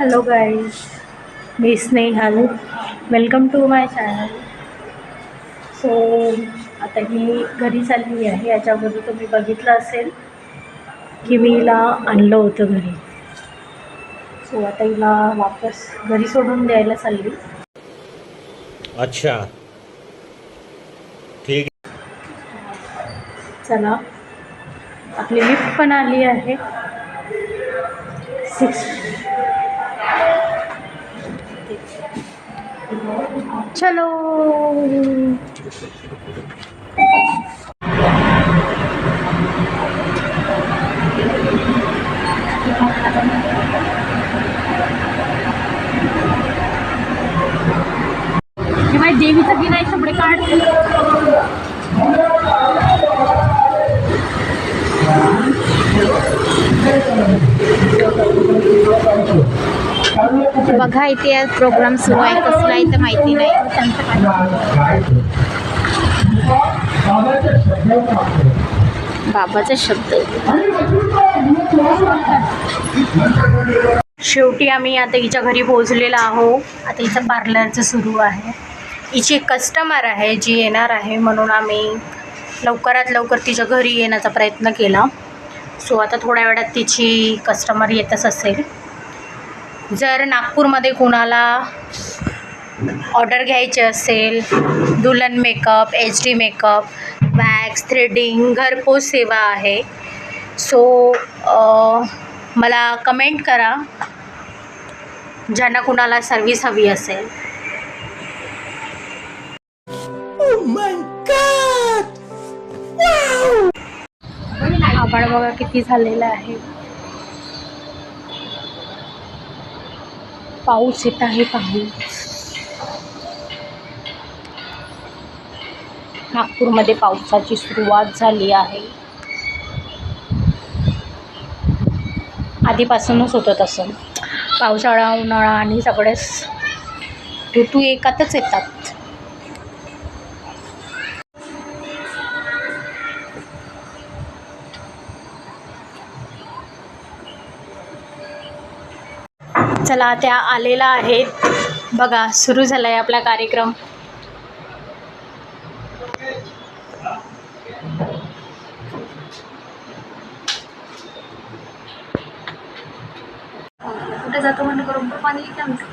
Hello guys me Snehal welcome to my channel so आता ही घरी चालली आहे. याच्या अगोदर तुम्ही बघितलं असेल की मी हिला आणलं होतं घरी. सो आता हिला वापस घरी सोडून द्यायला चालली. अच्छा. ठीक. चला. आपली लिफ्ट पण आली आहे. सिक्स चलो। हे माहिती देवीचा दिन आहे शंभर काढ बघा इथे प्रोग्राम सुरू आहे. कसला आहे तर माहिती नाही. बाबाचा शब्द शेवटी आम्ही आता हिच्या घरी पोहोचलेलो आहो आता हिचं पार्लरचं सुरू आहे. हिची कस्टमर आहे जी येणार आहे म्हणून आम्ही लवकरात लवकर तिच्या घरी येण्याचा प्रयत्न केला. सो आता थोड्या वेळात तिची कस्टमर येतच असेल. जर नागपूरमध्ये कोणाला ऑर्डर घ्यायची असेल दुल्हन makeup H D makeup wax threading घरपोच सेवा आहे. सो मला कमेंट करा ज्यांना कुणाला सर्विस हवी असेल. आभाळ बघा किती झालेला आहे. पाऊस येत आहे पाऊस नागपूरमध्ये पावसाची सुरुवात झाली आहे. आधीपासूनच होतं तसं. पावसाळा उन्हाळा आणि सगळेच ऋतू एकातच येतात. चला त्या आलेल्या आहेत. बघा सुरू झाला आहे आपला कार्यक्रम. कुठे जातो म्हणजे बरोबर पाणी येते आमचं?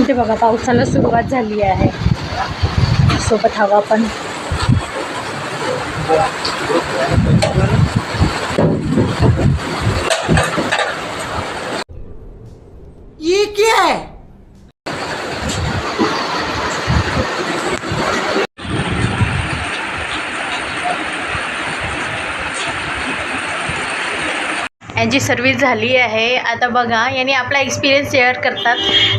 इथे बघा पावसाला सुरुवात झाली आहे. सोबत हवा पण. ये क्या है? यांची सर्विस झाली आहे. आता बघा यांनी आपला एक्सपिरियन्स शेअर करतात.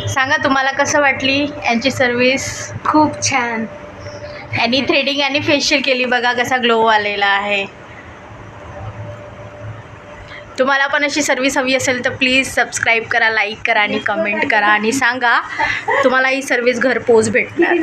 सांगा तुम्हाला कसं वाटली यांची सर्विस खूप छान. यांनी थ्रेडिंग आणि फेशियल केली बघा कसा ग्लो आलेला आहे. तुम्हाला पण अशी सर्विस हवी असेल तर प्लीज सबस्क्राईब करा लाईक करा आणि कमेंट करा. आणि सांगा तुम्हाला ही सर्विस घरपोच भेटणार.